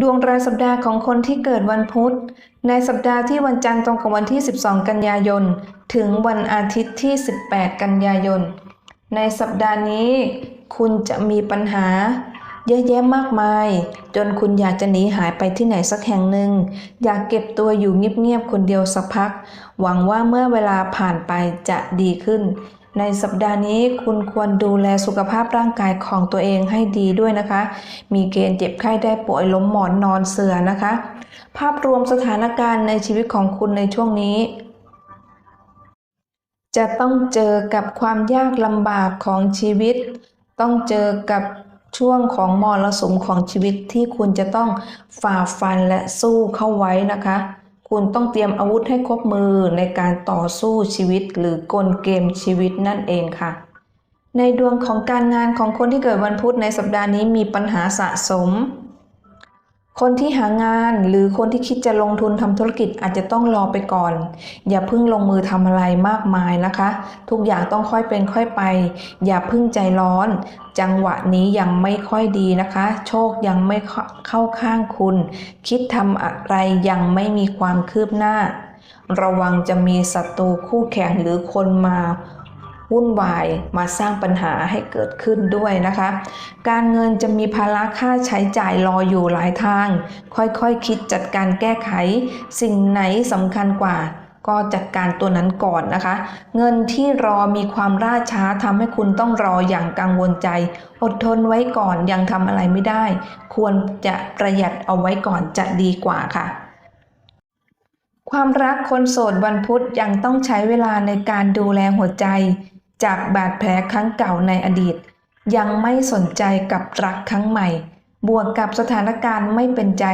ดวงรายสัปดาห์ของคนที่เกิดวันพุธ ในสัปดาห์ที่วันจันทร์ตรงกับวันที่ 12 กันยายน ถึงวันอาทิตย์ที่ 18 กันยายน ในสัปดาห์นี้ คุณจะมีปัญหา เยอะแยะมากมาย จนคุณอยากจะหนีหายไปที่ไหนสักแห่งหนึ่ง อยากเก็บตัวอยู่เงียบๆคนเดียวสักพัก หวังว่าเมื่อเวลาผ่านไปจะดีขึ้น ในสัปดาห์นี้คุณควรดูแลสุขภาพร่างกายของตัวเองให้ดีด้วยนะคะ มีเกณฑ์เจ็บไข้ได้ป่วยล้มหมอนนอนเสื่อนะคะ ภาพรวมสถานการณ์ในชีวิตของคุณในช่วงนี้ จะต้องเจอกับความยากลำบากของชีวิต ต้องเจอกับช่วงของมรสุมของชีวิตที่คุณจะต้องฝ่าฟันและสู้เข้าไว้นะคะ คุณต้องเตรียมอาวุธให้ครบมือในการต่อสู้ชีวิตหรือกลเกมชีวิตนั่นเองค่ะ ในดวงของการงานของคนที่เกิดวันพุธในสัปดาห์นี้มีปัญหาสะสม คนที่หางานหรือคนที่คิดจะลงทุนทำธุรกิจอาจจะต้องรอไปก่อน อย่าเพิ่งลงมือทำอะไรมากมายนะคะ ทุกอย่างต้องค่อยเป็นค่อยไป อย่าเพิ่งใจร้อน จังหวะนี้ยังไม่ค่อยดีนะคะ โชคยังไม่เข้าข้างคุณ คิดทำอะไรยังไม่มีความคืบหน้า ระวังจะมีศัตรูคู่แข่งหรือคนมา วุ่นวายมาสร้างปัญหาให้เกิดขึ้นด้วยนะคะ การเงินจะมีภาระค่าใช้จ่ายรออยู่หลายทาง ค่อยๆคคิดจัดการแก้ไข สิ่งไหนสำคัญกว่า ก็จัดการตัวนั้นก่อนนะคะ เงินที่รอมีความล่าช้าทำให้คุณต้องรออย่างกังวลใจ อดทนไว้ก่อนยังทำอะไรไม่ได้ ควรจะประหยัดเอาไว้ก่อนจะดีกว่าค่ะความรักคนโสดวันพุธยังต้องใช้เวลาในการดูแลหัวใจ จากบาดแผลครั้งเก่าในอดีต ยังไม่สนใจกับรักครั้งใหม่ บวกกับสถานการณ์ไม่เป็นใจ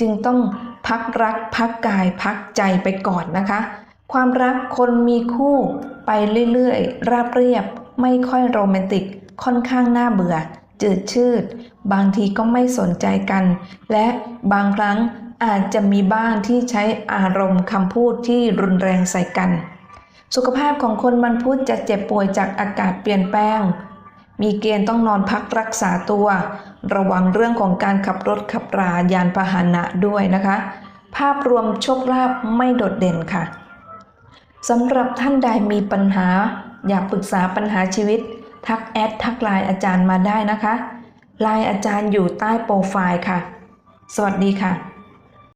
จึงต้องพักรักพักกายพักใจไปก่อนนะคะ ความรักคนมีคู่ไปเรื่อยๆ ราบเรียบ ไม่ค่อยโรแมนติก ค่อนข้างน่าเบื่อ จืดชืด บางทีก็ไม่สนใจกัน และบางครั้งอาจจะมีบ้างที่ใช้อารมณ์คำพูดที่รุนแรงใส่กัน สุขภาพของคนมันพุธจะเจ็บป่วยจากอากาศเปลี่ยนแปลง มีเกณฑ์ต้องนอนพักรักษาตัว ระวังเรื่องของการขับรถขับรายานพาหนะด้วยนะคะ ภาพรวมโชคลาภไม่โดดเด่นค่ะสำหรับท่านใดมีปัญหา อยากปรึกษาปัญหาชีวิต ทักแอดทักไลน์อาจารย์มาได้นะคะไลน์อาจารย์อยู่ใต้โปรไฟล์ค่ะ สวัสดีค่ะ